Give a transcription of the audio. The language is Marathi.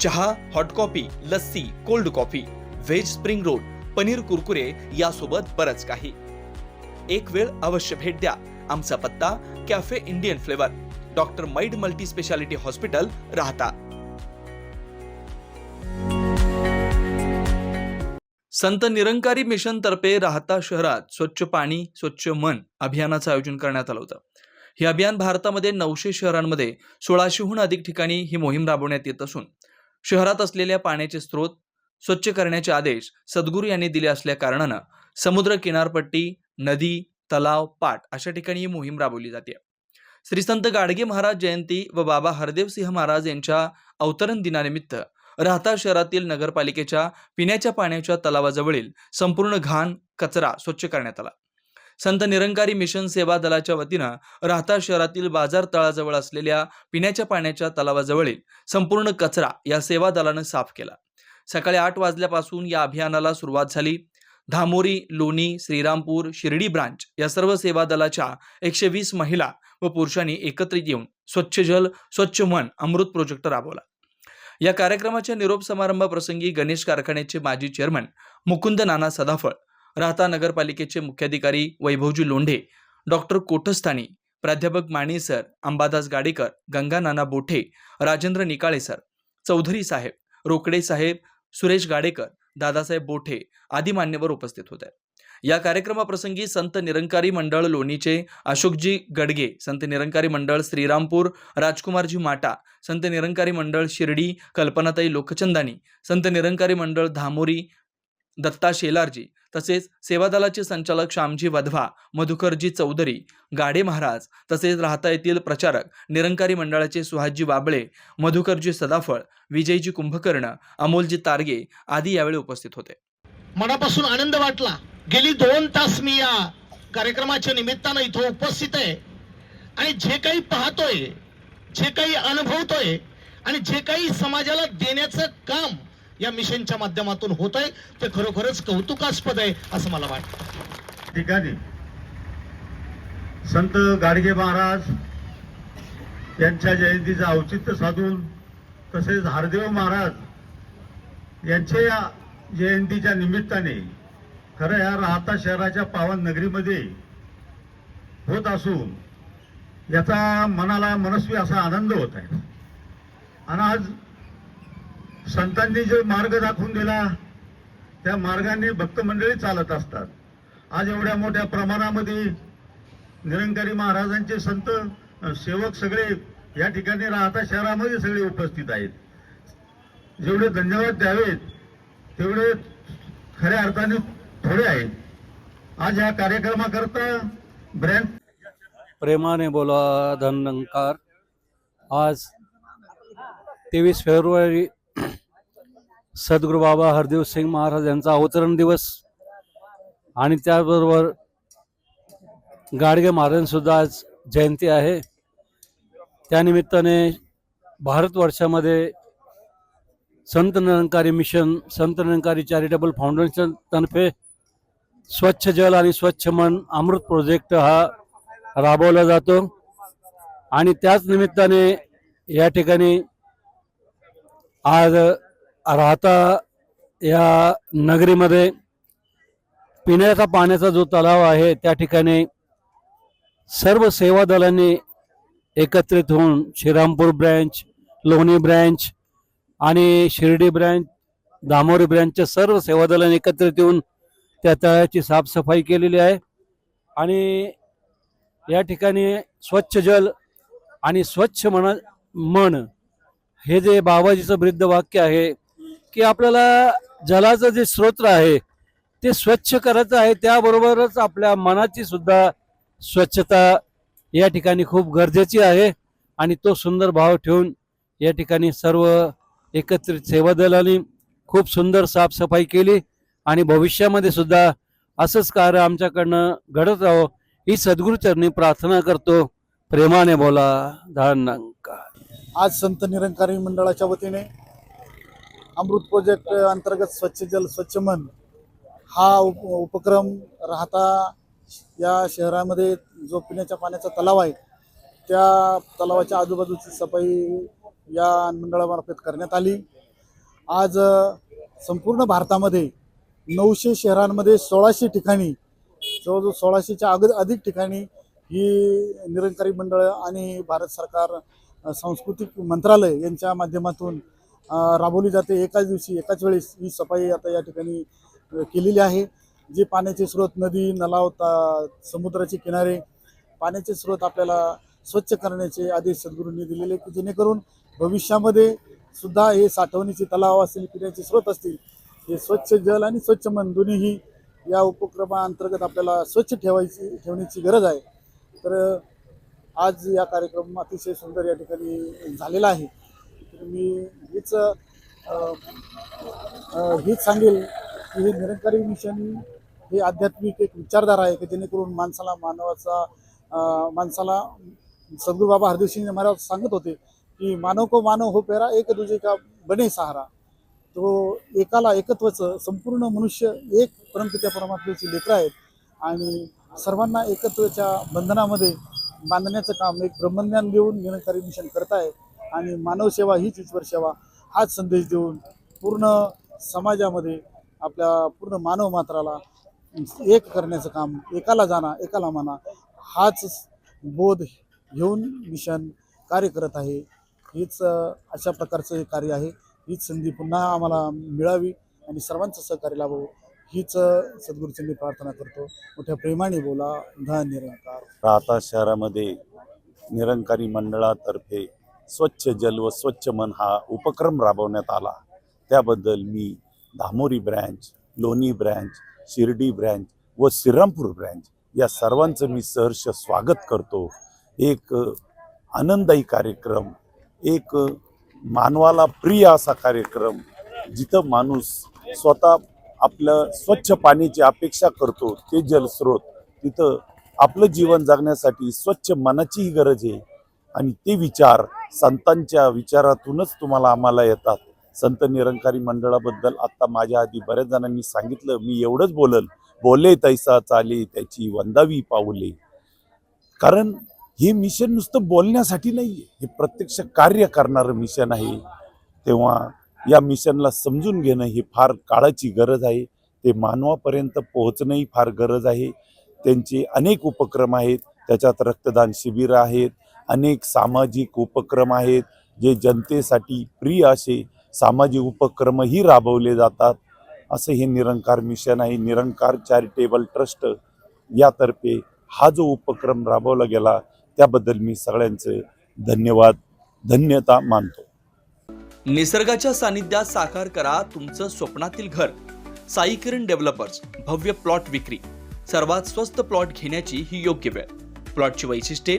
चहा hot coffee lassi cold coffee veg spring roll paneer Kurkure यासोबत बरंच काही. एक वेळ अवश्य भेट द्या. आमचा पत्ता कॅफे इंडियन फ्लेवर डॉक्टर मैड multi speciality hospital Rahata. Sant Nirankari mission तर्फे राहता शहरात स्वच्छ पाणी स्वच्छ मन अभियानाचं आयोजन करण्यात आलं होतं. हे अभियान भारतामध्ये नऊशे शहरांमध्ये सोळाशेहून अधिक ठिकाणी ही मोहीम राबवण्यात येत असून शहरात असलेल्या पाण्याचे स्रोत स्वच्छ करण्याचे आदेश सद्गुरू यांनी दिले असल्या कारणानं समुद्र किनारपट्टी नदी तलाव पाट अशा ठिकाणी ही मोहीम राबवली जाते. श्री संत गाडगे महाराज जयंती व बाबा हरदेव सिंह महाराज यांच्या अवतरण दिनानिमित्त राहता शहरातील नगरपालिकेच्या पिण्याच्या पाण्याच्या तलावाजवळील संपूर्ण घाण कचरा स्वच्छ करण्यात आला. संत निरंकारी मिशन सेवा दलाच्या वतीनं राहता शहरातील बाजार तळाजवळ असलेल्या पिण्याच्या पाण्याच्या तलावाजवळील संपूर्ण कचरा या सेवा दलानं साफ केला. सकाळी आठ वाजल्यापासून या अभियानाला सुरुवात झाली. धामोरी लोणी श्रीरामपूर शिर्डी ब्रांच या सर्व सेवा दलाच्या एकशे वीस महिला व पुरुषांनी एकत्रित येऊन स्वच्छ जल स्वच्छ मन अमृत प्रोजेक्ट राबवला. या कार्यक्रमाच्या निरोप समारंभाप्रसंगी गणेश कारखान्याचे माजी चेअरमन मुकुंद नाना सदाफळ राहता नगरपालिकेचे मुख्याधिकारी वैभवजी लोंढे डॉक्टर कोटस्थानी प्राध्यापक माने सर अंबादास गाडेकर गंगा नाना बोठे राजेंद्र निकाळे सर चौधरी साहेब रोकडे साहेब सुरेश गाडेकर दादासाहेब बोठे आदी मान्यवर उपस्थित होते. या कार्यक्रमाप्रसंगी संत निरंकारी मंडळ लोणीचे अशोकजी गडगे संत निरंकारी मंडळ श्रीरामपूर राजकुमारजी माटा संत निरंकारी मंडळ शिर्डी कल्पनाताई लोकचंदानी संत निरंकारी मंडळ धामोरी दत्ता शेलारजी तसेच सेवादलाचे संचालक श्यामजी वधवा मधुकरजी चौधरी गाडे महाराज तसेच राहता येथील प्रचारक निरंकारी मंडळाचे सुहासजी बाबळे मधुकरजी सदाफळ विजयजी कुंभकर्ण अमोलजी तारगे आदी यावेळी उपस्थित होते. मनापासून आनंद वाटला. गेली दोन तास मी या कार्यक्रमाच्या निमित्तानं इथं उपस्थित आहे. आणि जे काही पाहतोय जे काही अनुभवतोय आणि जे काही समाजाला देण्याचं काम या मिशनच्या माध्यमातून होत आहे ते खरोखरच कौतुकास्पद आहे असं मला वाटतं. ठिकाणी. संत गाडगे महाराज यांच्या जयंतीचं औचित्य साधून तसेच हरदेव महाराज यांच्या या जयंतीच्या निमित्ताने खरं या राहता शहराच्या पावन नगरीमध्ये होत असून याचा मनाला मनस्वी असा आनंद होत आहे. आणि आज संतांनी जो मार्ग दाखवून दिला त्या मार्गाने भक्त मंडळी चालत असतात. आज एवढ्या मोठ्या प्रमाणामध्ये निरंकारी महाराजांचे संत सेवक सगळे या ठिकाणी राहता शहरामध्ये सगळे उपस्थित आहेत. जेवढे धन्यवाद द्यावेत तेवढे खऱ्या अर्थाने थोडे आहेत. आज या कार्यक्रमाकरता ब्रँड प्रेमाने बोला धनंकार आज तेवीस फेब्रुवारी सद्गुरू बाबा हरदेव सिंग महाराज यांचा अवतरण दिवस. आणि त्याचबरोबर गाडगे महाराजांसुद्धा आज जयंती आहे. त्यानिमित्ताने भारतवर्षामध्ये Sant Nirankari mission Sant Nirankari charitable foundation तर्फे स्वच्छ जल आणि स्वच्छ मन अमृत प्रोजेक्ट हा राबवला जातो. आणि त्याच निमित्ताने या ठिकाणी आज राहता या नगरीमध्ये पिण्याचा पाण्याचा जो तलाव आहे त्या ठिकाणी सर्व सेवा दलांनी एकत्रित होऊन श्रीरामपूर ब्रँच लोणी ब्रँच आणि शिर्डी ब्रँच दामोरी ब्रँचच्या सर्व सेवा दलांनी एकत्रित येऊन त्या तळ्याची साफसफाई केलेली आहे. आणि या ठिकाणी स्वच्छ जल आणि स्वच्छ मन मन हे जे बाबाजीचं वृद्ध वाक्य आहे की आपल्याला जलाचं जे स्रोत आहे ते स्वच्छ करायचं आहे. त्याबरोबरच आपल्या मनाची सुद्धा स्वच्छता या ठिकाणी खूप गरजेची आहे. आणि तो सुंदर भाव ठेवून या ठिकाणी सर्व एकत्रित सेवा दलाने खूप सुंदर साफसफाई केली. आणि भविष्यामध्ये सुद्धा असंच कार्य आमच्याकडनं घडत राहो ही सद्गुरुचरणी प्रार्थना करतो. प्रेमाने बोला धनंकार आज संत निरंकारी मंडळाच्या वतीने अमृत प्रोजेक्ट अंतर्गत स्वच्छ जल स्वच्छ मन हा उप उपक्रम राहता या शहरामध्ये जो पिण्याच्या पाण्याचा तलाव आहे त्या तलावाच्या आजूबाजूची सफाई या मंडळामार्फत करण्यात आली. आज संपूर्ण भारतामध्ये नऊशे शहरांमध्ये सोळाशे ठिकाणी जवळजवळ सोळाशेच्या अग अधिक ठिकाणी ही निरंकारी मंडळं आणि भारत सरकार सांस्कृतिक मंत्रालय यांच्या माध्यमातून राबवली जाते. एकाच दिवशी एकाच वेळेस ही सफाई आता या ठिकाणी केलेली आहे. जे पाण्याचे स्रोत नदी नलाव ता समुद्राचे किनारे पाण्याचे स्रोत आपल्याला स्वच्छ करण्याचे आदेश सद्गुरूंनी दिलेले की जेणेकरून भविष्यामध्ये सुद्धा हे साठवणीचे तलाव असतील पिण्याचे स्रोत असतील हे स्वच्छ जल आणि स्वच्छ मन दोन्हीही या उपक्रमाअंतर्गत आपल्याला स्वच्छ ठेवायची ठेवण्याची गरज आहे. तर आज या कार्यक्रम अतिशय सुंदर या ठिकाणी झालेला आहे. मी हीच हीच सांगेल की हे निरंकारी मिशन हे आध्यात्मिक एक विचारधारा आहे की जेणेकरून माणसाला मानवाचा माणसाला सद्गुरू बाबा हरदेवसिंग महाराज सांगत होते की मानव को मानव हो पेरा एक दुजे का बने सहारा. तो एकाला एकत्वचं संपूर्ण मनुष्य एक परमपित्या परमात्म्याची लेकरं आहेत आणि सर्वांना एकत्वच्या बंधनामध्ये बांधण्याचं काम एक ब्रह्मज्ञान देऊन निरंकारी मिशन करत आहे आणि मानवसेवा हीच ईश्वर सेवा हाच संदेश देऊन पूर्ण समाजामध्ये आपल्या पूर्ण मानव मात्राला एक करण्याचं काम एकाला जाणा एकाला माना हाच बोध घेऊन मिशन कार्य करत आहे. हीच अशा प्रकारचं हे कार्य आहे. हीच संधी पुन्हा आम्हाला मिळावी आणि सर्वांचं सहकार्य लाभावं. हीच सद्गुरूची प्रार्थना करतो. मोठ्या प्रेमाने बोला. धन निरंकार. राहता शहरामध्ये निरंकारी मंडळातर्फे स्वच्छ जल व स्वच्छ मन हा उपक्रम राबवण्यात आला. त्याबद्दल मी Dhamori branch Loni branch Shirdi branch व श्रीरामपूर ब्रँच या सर्वांचं मी सहर्ष स्वागत करतो. एक आनंददायी कार्यक्रम एक मानवाला प्रिय असा कार्यक्रम जिथं माणूस स्वतः आपलं स्वच्छ पाण्याची अपेक्षा करतो ते जलस्रोत. तिथं आपलं जीवन जगण्यासाठी स्वच्छ मनाचीही गरज आहे. आणि ते विचार संतांच्या विचारातूनच तुम्हाला आम्हाला येतात. संत निरंकारी मंडळाबद्दल आत्ता माझ्या आधी बऱ्याच जणांनी सांगितलं. मी एवढंच बोलल. बोले तैसा चाले त्याची वंदावी पाऊले. कारण हे मिशन नुसतं बोलण्यासाठी नाही हे प्रत्यक्ष कार्य करणारं मिशन आहे. तेव्हा या मिशनला समजून घेणं ही फार काळाची गरज आहे. ते मानवापर्यंत पोहोचणंही फार गरज आहे. त्यांचे अनेक उपक्रम आहेत. त्याच्यात रक्तदान शिबिरं आहेत. अनेक सामाजिक उपक्रम आहेत जे जनतेसाठी प्रिय असे सामाजिक उपक्रमही राबवले जातात. असं हे निरंकार मिशन आहे. निरंकार चॅरिटेबल ट्रस्ट यातर्फे हा जो उपक्रम राबवला गेला त्याबद्दल मी सगळ्यांचं धन्यवाद. धन्यता मानतो. निसर्गाच्या सानिध्यात साकार करा तुमचं स्वप्नातील घर. साई किरण डेव्हलपर्स भव्य प्लॉट विक्री. सर्वात स्वस्त प्लॉट घेण्याची ही योग्य वेळ. प्लॉटची वैशिष्ट्ये